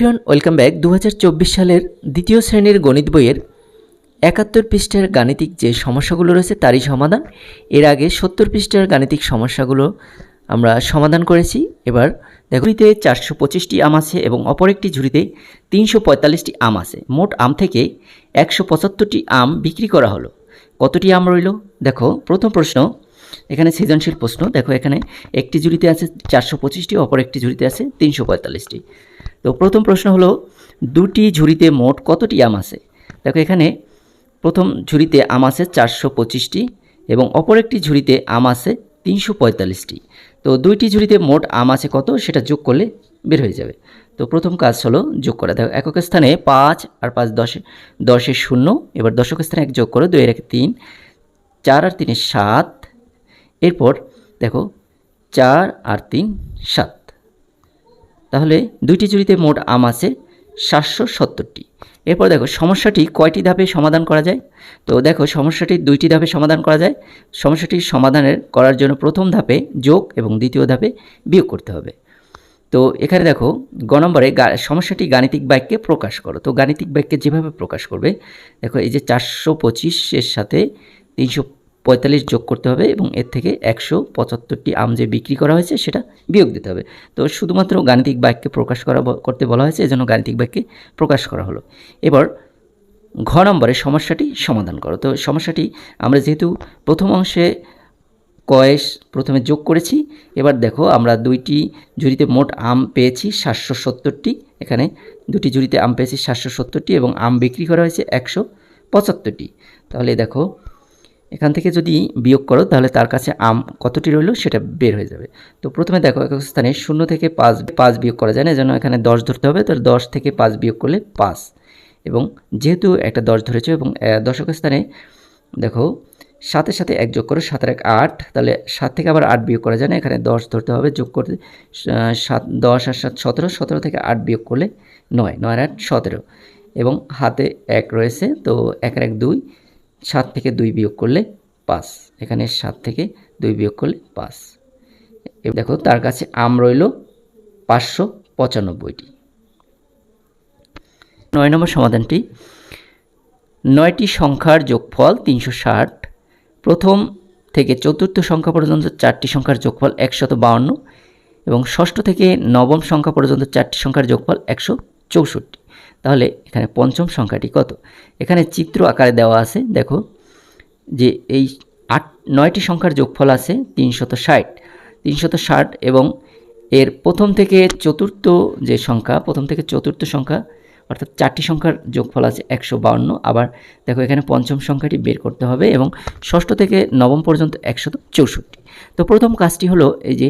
Everyone welcome back দু হাজার চব্বিশ সালের দ্বিতীয় শ্রেণির গণিত বইয়ের একাত্তর পৃষ্ঠার গাণিতিক যে সমস্যাগুলো রয়েছে তারই সমাধান। এর আগে সত্তর পৃষ্ঠার গাণিতিক সমস্যাগুলো আমরা সমাধান করেছি। এবার দেখুইতে চারশো পঁচিশটি আম আছে এবং অপর একটি ঝুড়িতে তিনশো পঁয়তাল্লিশটি আম আছে। মোট আম থেকে একশো পঁচাত্তরটি আম বিক্রি করা হলো। কতটি আম রইল? দেখো, প্রথম প্রশ্ন, এখানে সৃজনশীল প্রশ্ন। দেখো, এখানে একটি ঝুড়িতে আছে চারশো পঁচিশটি, অপর একটি ঝুড়িতে আছে তিনশো পঁয়তাল্লিশটি। তো প্রথম প্রশ্ন হলো, দুটি ঝুড়িতে মোট কতটি আম আছে? দেখো এখানে প্রথম ঝুড়িতে আম আছে চারশো পঁচিশটি এবং অপর একটি ঝুড়িতে আম আছে তিনশো পঁয়তাল্লিশটি। তো দুইটি ঝুড়িতে মোট আম আছে কত? সেটা যোগ করলে বের হয়ে যাবে। তো প্রথম কাজ হলো যোগ করা। দেখো, একক স্থানে পাঁচ আর পাঁচ দশে দশের শূন্য, এবার দশক স্থানে এক যোগ করো, দুই এক তিন, চার আর তিনে সাত, এরপর দেখো, চার আর তিন সাত। তাহলে দুইটি ঝুড়িতে মোট আম আছে সাতশো সত্তরটি। এরপর দেখো, সমস্যাটি কয়টি ধাপে সমাধান করা যায়? তো দেখো, সমস্যাটি দুইটি ধাপে সমাধান করা যায়। সমস্যাটি সমাধানের করার জন্য প্রথম ধাপে যোগ এবং দ্বিতীয় ধাপে বিয়োগ করতে হবে। তো এখানে দেখো, গ নম্বরে সমস্যাটি গাণিতিক বাক্যে প্রকাশ করো। তো গাণিতিক বাক্যে যেভাবে প্রকাশ করবে, দেখো এই যে চারশো পঁচিশের সাথে তিনশো পঁয়তাল্লিশ যোগ করতে হবে এবং এর থেকে একশো পঁচাত্তরটি আম যে বিক্রি করা হয়েছে সেটা বিয়োগ দিতে হবে। তো শুধুমাত্র গাণিতিক বাক্যে প্রকাশ করা করতে বলা হয়েছে, এজন্য গাণিতিক বাক্যে প্রকাশ করা হলো। এবার ঘ নম্বরে সমস্যাটি সমাধান করো। তো সমস্যাটি আমরা যেহেতু প্রথম অংশে কয়েস প্রথমে যোগ করেছি, এবার দেখো আমরা দুইটি ঝুড়িতে মোট আম পেয়েছি সাতশো সত্তরটি। এখানে দুটি ঝুড়িতে আম পেয়েছি সাতশো সত্তরটি এবং আম বিক্রি করা হয়েছে একশো পঁচাত্তরটি। তাহলে দেখো এখান থেকে যদি বিয়োগ করো, তাহলে তার কাছে আম কতটি রইল সেটা বের হয়ে যাবে। তো প্রথমে দেখো একক স্থানে শূন্য থেকে পাঁচ পাঁচ বিয়োগ করা যায় না যেন এখানে দশ ধরতে হবে। তো দশ থেকে পাঁচ বিয়োগ করলে পাঁচ। এবং যেহেতু একটা দশ ধরেছে এবং দশক স্থানে দেখো সাথে সাথে এক যোগ করো, সাতের এক আট, তাহলে সাত থেকে আবার আট বিয়োগ করা যায় না, এখানে দশ ধরতে হবে, যোগ করতে সাত, দশ আর সাত সতেরো সতেরো থেকে আট বিয়োগ করলে নয় নয় আট সতেরো। এবং হাতে এক রয়েছে, তো একের এক দুই সাত থেকে দুই বিয়োগ করলে পাঁচ। এখানে সাত থেকে দুই বিয়োগ করলে পাঁচ। দেখো, তার কাছে আম রইল পাঁচশো পঁচানব্বইটি। নয় নম্বর সমাধানটি, নয়টি সংখ্যার যোগফল তিনশো ষাট। প্রথম থেকে চতুর্থ সংখ্যা পর্যন্ত চারটি সংখ্যার যোগফল একশত বাউন্ন এবং ষষ্ঠ থেকে নবম সংখ্যা পর্যন্ত চারটি সংখ্যার যোগফল একশো চৌষট্টি। তাহলে এখানে পঞ্চম সংখ্যাটি কত? এখানে চিত্র আকারে দেওয়া আছে, দেখো, যে এই আট, নয়টি সংখ্যার যোগফল আছে তিনশত ষাট। তিনশত ষাট এবং এর প্রথম থেকে চতুর্থ যে সংখ্যা, প্রথম থেকে চতুর্থ সংখ্যা, অর্থাৎ চারটি সংখ্যার যোগফল আছে একশো বাউন্ন। আবার দেখো, এখানে পঞ্চম সংখ্যাটি বের করতে হবে এবং ষষ্ঠ থেকে নবম পর্যন্ত একশত চৌষট্টি। তো প্রথম কাজটি হলো এই যে,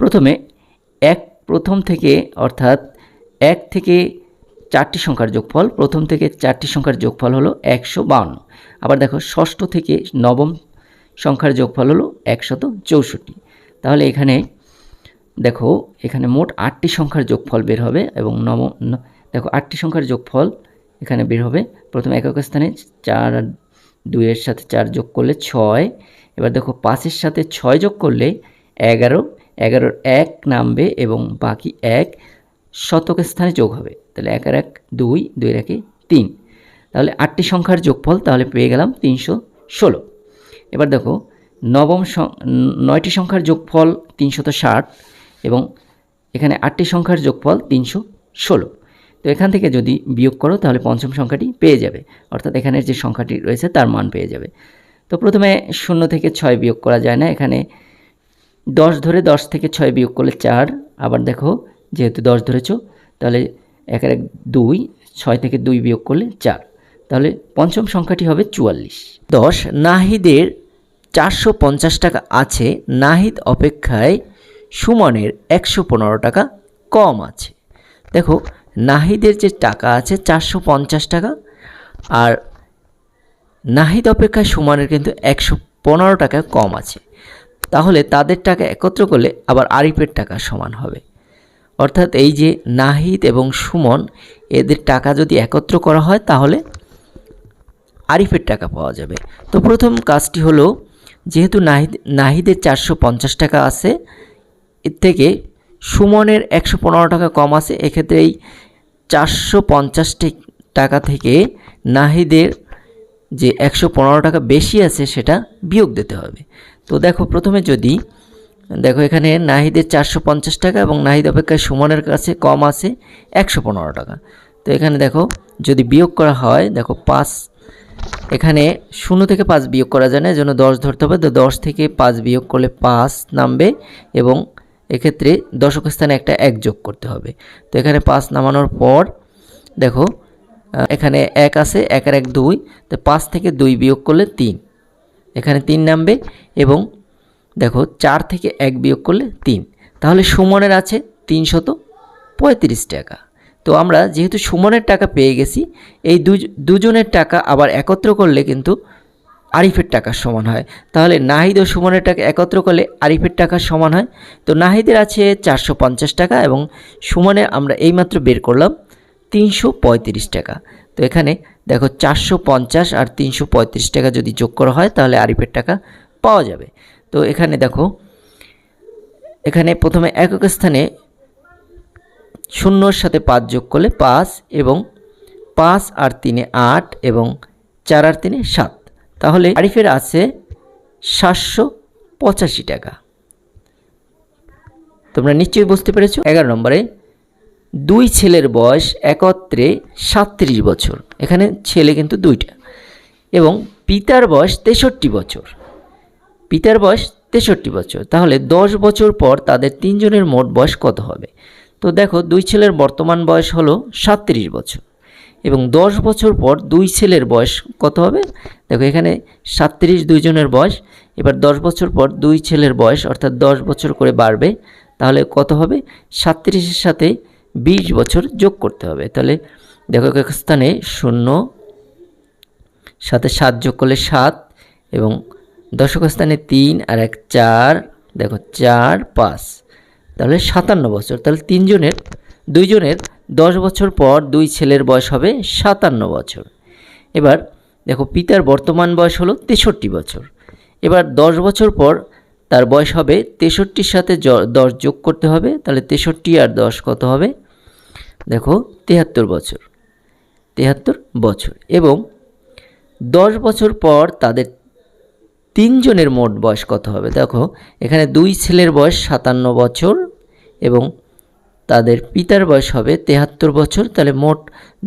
প্রথমে এক প্রথম থেকে, অর্থাৎ এক থেকে চারটি সংখ্যার যোগফল। প্রথম থেকে চারটি সংখ্যার যোগফল হলো একশো বাউন্ন। আবার দেখো, ষষ্ঠ থেকে নবম সংখ্যার যোগফল হলো একশত চৌষট্টি। তাহলে এখানে দেখো, এখানে মোট আটটি সংখ্যার যোগফল বের হবে এবং নব দেখো, আটটি সংখ্যার যোগফল এখানে বের হবে। প্রথমে একক স্থানে চার দুইয়ের সাথে চার যোগ করলে ছয়। এবার দেখো, পাঁচের সাথে ছয় যোগ করলে এগারো। এগারোর এক নামবে এবং বাকি এক শতক স্থানে যোগ হবে। তাহলে এক আর এক দুই দুই একে তিন। তাহলে আটটি সংখ্যার যোগফল তাহলে পেয়ে গেলাম তিনশো ষোলো। এবার দেখো, নবম নয়টি সংখ্যার যোগফল তিনশত ষাট এবং এখানে আটটি সংখ্যার যোগফল তিনশো ষোলো। তো এখান থেকে যদি বিয়োগ করো তাহলে পঞ্চম সংখ্যাটি পেয়ে যাবে, অর্থাৎ এখানের যে সংখ্যাটি রয়েছে তার মান পেয়ে যাবে। তো প্রথমে শূন্য থেকে ছয় বিয়োগ করা যায় না, এখানে দশ ধরে দশ থেকে ছয় বিয়োগ করলে চার, আবার দেখো যেহেতু দশ ধরেছ, তাহলে একের এক দুই, ছয় থেকে দুই বিয়োগ করলে চার। তাহলে পঞ্চম সংখ্যাটি হবে চুয়াল্লিশ। দশ, নাহিদের চারশো পঞ্চাশ টাকা আছে, নাহিদ অপেক্ষায় সুমনের একশো পনেরো টাকা কম আছে। দেখো, নাহিদের যে টাকা আছে চারশো পঞ্চাশ টাকা, আর নাহিদ অপেক্ষায় সুমনের কিন্তু একশো পনেরো টাকা কম আছে। তাহলে তাদের টাকা একত্র করলে আবার আরিফের টাকা সমান হবে। অর্থাৎ এই যে নাহিদ এবং সুমন, এদের টাকা যদি একত্র করা হয়, তাহলে আরিফের টাকা পাওয়া যাবে। তো প্রথম কাজটি হলো, যেহেতু নাহিদ, নাহিদের চারশো পঞ্চাশ টাকা আছে, এর থেকে সুমনের একশো পনেরো টাকা কম আছে, এক্ষেত্রে এই চারশো পঞ্চাশ টাকা থেকে নাহিদের যে একশো পনেরো টাকা বেশি আছে, সেটা বিয়োগ দিতে হবে। তো দেখো, প্রথমে যদি দেখো, এখানে নাহিদের চারশো পঞ্চাশ টাকা এবং নাহিদ অপেক্ষায় সুমনের কাছে কম আছে একশো পনেরো টাকা। তো এখানে দেখো, যদি বিয়োগ করা হয়, দেখো, পাঁচ, এখানে শূন্য থেকে পাঁচ বিয়োগ করা যায় না, এজন্য দশ ধরতে হবে। তো দশ থেকে পাঁচ বিয়োগ করলে পাঁচ নামবে এবং এক্ষেত্রে দশক স্থানে একটা এক যোগ করতে হবে। তো এখানে পাঁচ নামানোর পর, দেখো এখানে এক আছে একের এক দুই। তো পাঁচ থেকে দুই বিয়োগ করলে তিন। এখানে তিন নামবে এবং দেখো, চার থেকে এক বিয়োগ করলে তিন। তাহলে সুমনের আছে তিনশত পঁয়ত্রিশ টাকা। তো আমরা যেহেতু সুমনের টাকা পেয়ে গেছি, এই দুজ- দুজনের টাকা আবার একত্র করলে কিন্তু আরিফের টাকার সমান হয়। তাহলে নাহিদ ও সুমনের টাকা একত্র করলে আরিফের টাকার সমান হয়। তো নাহিদের আছে চারশো পঞ্চাশ টাকা এবং সুমনের আমরা এইমাত্র বের করলাম তিনশো পঁয়ত্রিশ টাকা। তো এখানে দেখো, চারশো পঞ্চাশ আর তিনশো পঁয়ত্রিশ টাকা যদি যোগ করা হয়, তাহলে আরিফের টাকা পাওয়া যাবে। তো এখানে দেখো, এখানে প্রথমে একক স্থানে শূন্যর সাথে পাঁচ যোগ করলে পাঁচ এবং পাঁচ আর তিনে আট এবং চার আর তিনে সাত। তাহলে আরিফের আছে সাতশো পঁচাশি টাকা। তোমরা নিশ্চয়ই বুঝতে পেরেছ? এগারো নম্বরে, দুই ছেলের বয়স একত্রে সাতত্রিশ বছর। এখানে ছেলে কিন্তু দুইটা এবং পিতার বয়স তেষট্টি বছর। পিতার বয়স তেষট্টি বছর। তাহলে দশ বছর পর তাদের তিনজনের মোট বয়স কত হবে? তো দেখো, দুই ছেলের বর্তমান বয়স হলো সাতত্রিশ বছর এবং দশ বছর পর দুই ছেলের বয়স কত হবে? দেখো, এখানে সাতত্রিশ দুইজনের বয়স, এবার দশ বছর পর দুই ছেলের বয়স, অর্থাৎ দশ বছর করে বাড়বে, তাহলে কত হবে? সাতত্রিশের সাথে বিশ বছর যোগ করতে হবে। তাহলে দেখো এক স্থানে শূন্য, সাথে সাত যোগ করলে সাত এবং দশক স্থানে তিন আর এক চার, দেখো চার, পাঁচ। তাহলে সাতান্ন বছর। তাহলে তিনজনের, দুইজনের দশ বছর পর দুই ছেলের বয়স হবে সাতান্ন বছর। এবার দেখো পিতার বর্তমান বয়স হলো তেষট্টি বছর। এবার দশ বছর পর তার বয়স হবে তেষট্টির সাথে দশ যোগ করতে হবে, তাহলে তেষট্টি আর দশ কত হবে? দেখো তেহাত্তর বছর। তেহাত্তর বছর। এবং দশ বছর পর তাদের তিনজনের মোট বয়স কত হবে? দেখো, এখানে দুই ছেলের বয়স সাতান্ন বছর এবং তাদের পিতার বয়স হবে তেহাত্তর বছর, তাহলে মোট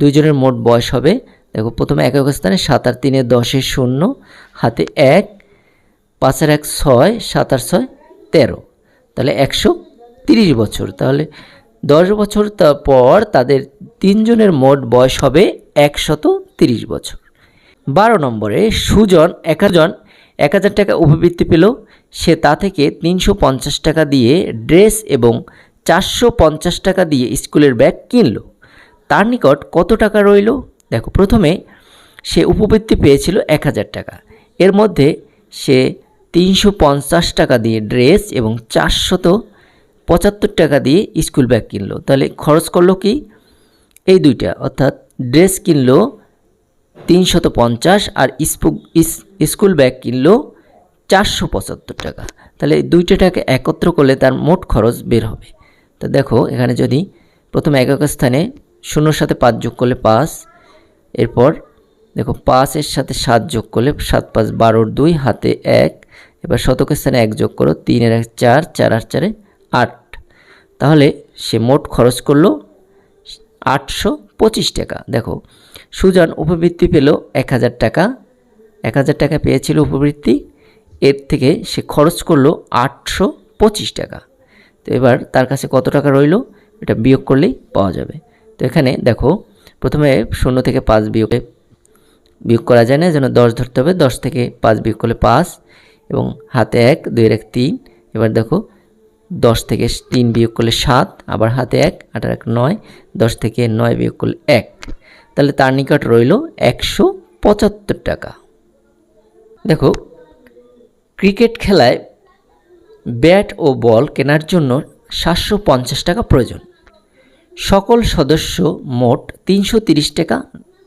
দুইজনের মোট বয়স হবে, দেখো, প্রথমে এক এক স্থানে সাত আর তিনে দশের শূন্য, হাতে এক, পাঁচের এক ছয়, সাত আর ছয় তেরো, তাহলে একশো তিরিশ বছর, তাহলে দশ বছর পর তাদের তিনজনের মোট বয়স হবে একশত তিরিশ বছর। বারো নম্বরে সুজন এক হাজার এক হাজার টাকা উপবৃত্তি পেল। সে তা থেকে তিনশো পঞ্চাশ টাকা দিয়ে ড্রেস এবং চারশো পঞ্চাশ টাকা দিয়ে স্কুলের ব্যাগ কিনলো। তার নিকট কত টাকা রইল? দেখো, প্রথমে সে উপবৃত্তি পেয়েছিল এক হাজার টাকা। এর মধ্যে সে তিনশো পঞ্চাশ টাকা দিয়ে ড্রেস এবং চারশত পঁচাত্তর টাকা দিয়ে স্কুল ব্যাগ কিনলো। তাহলে খরচ করল কি? এই দুইটা, অর্থাৎ ড্রেস কিনলো তিনশত পঞ্চাশ আর স্কুল ব্যাগ কিনলো চারশো পঁচাত্তর টাকা। তাহলে দুইটা টাকা একত্র করলে তার মোট খরচ বের হবে। তো দেখো, এখানে যদি প্রথমে একক স্থানে শূন্যর সাথে পাঁচ যোগ করলে পাঁচ, এরপর দেখো পাঁচের সাথে সাত যোগ করলে সাত পাঁচ বারোর দুই, হাতে এক, এবার শতকের স্থানে এক যোগ করো, তিনের এক চার চার আর চারে আট। তাহলে সে মোট খরচ করল আটশো পঁচিশ টাকা। দেখো, সুজন উপবৃত্তি পেল এক হাজার টাকা এক হাজার টাকা পেয়েছিল উপবৃত্তি। এর থেকে সে খরচ করল আটশো পঁচিশ টাকা। তো এবার তার কাছে কত টাকা রইল, এটা বিয়োগ করলেই পাওয়া যাবে। তো এখানে দেখো, প্রথমে শূন্য থেকে পাঁচ বিয়োগে বিয়োগ করা যায় না, যেন দশ ধরতে হবে। দশ থেকে পাঁচ বিয়োগ করলে পাঁচ, এবং হাতে এক, দুইয়ের এক তিন। এবার দেখো, দশ থেকে তিন বিয়োগ করলে সাত, আবার হাতে এক, আটার এক নয়, দশ থেকে নয় বিয়োগ করলে এক। তাহলে তার নিকট রইল একশো পঁচাত্তর টাকা। দেখো, ক্রিকেট খেলায় ব্যাট ও বল কেনার জন্য সাতশো পঞ্চাশ টাকা প্রয়োজন। সকল সদস্য মোট তিনশো তিরিশ টাকা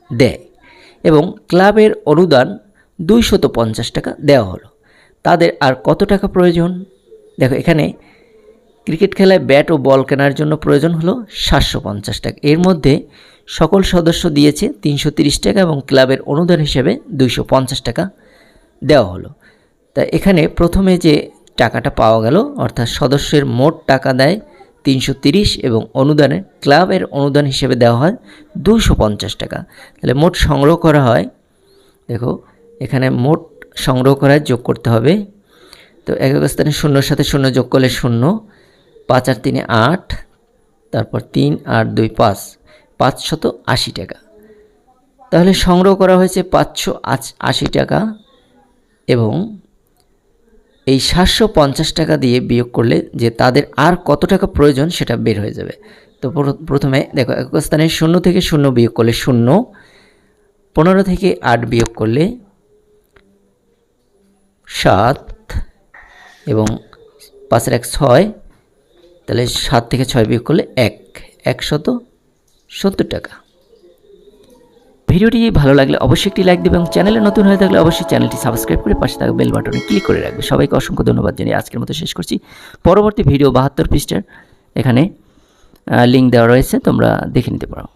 দেয় এবং ক্লাবের অনুদান দুইশত পঞ্চাশ টাকা দেওয়া হলো। তাদের আর কত টাকা প্রয়োজন? দেখো, এখানে ক্রিকেট খেলায় ব্যাট ও বল কেনার জন্য প্রয়োজন হলো সাতশো পঞ্চাশ টাকা। এর মধ্যে সকল সদস্য দিয়েছে তিনশো তিরিশ টাকা এবং ক্লাবের অনুদান হিসেবে দুইশো পঞ্চাশ টাকা। দেওয়া হলো। তা এখানে প্রথমে যে টাকাটা পাওয়া গেল, অর্থাৎ সদস্যের মোট টাকা দেয় তিনশো এবং অনুদানে ক্লাবের অনুদান হিসেবে দেওয়া হয় দুশো টাকা। তাহলে মোট সংগ্রহ করা হয়, দেখো, এখানে মোট সংগ্রহ করায় যোগ করতে হবে। তো এক এক স্থানে শূন্যর সাথে শূন্য যোগ করলে শূন্য, পাঁচ আর তিনে আট, তারপর তিন আর দুই পাঁচ, পাঁচশত আশি টাকা। তাহলে সংগ্রহ করা হয়েছে পাঁচশো আশি টাকা। এবং এই সাতশো পঞ্চাশ টাকা দিয়ে বিয়োগ করলে যে তাদের আর কত টাকা প্রয়োজন সেটা বের হয়ে যাবে। তো প্রথমে দেখো একক স্থানে শূন্য থেকে শূন্য বিয়োগ করলে শূন্য, পনেরো থেকে আট বিয়োগ করলে সাত এবং পাঁচের এক ছয়, তাহলে সাত থেকে ছয় বিয়োগ করলে এক, একশত সত্তর টাকা। ভিডিওটি ভালো লাগলে অবশ্যই একটি লাইক দেবে এবং চ্যানেলে নতুন হয়ে থাকলে অবশ্যই চ্যানেলটি সাবস্ক্রাইব করে পাশে থাকা বেল বাটনে ক্লিক করে রাখবে। সবাইকে অসংখ্য ধন্যবাদ জানিয়ে আজকের মতো শেষ করছি। পরবর্তী ভিডিও বাহাত্তর পৃষ্ঠার এখানে লিঙ্ক দেওয়া রয়েছে, তোমরা দেখে নিতে পারো।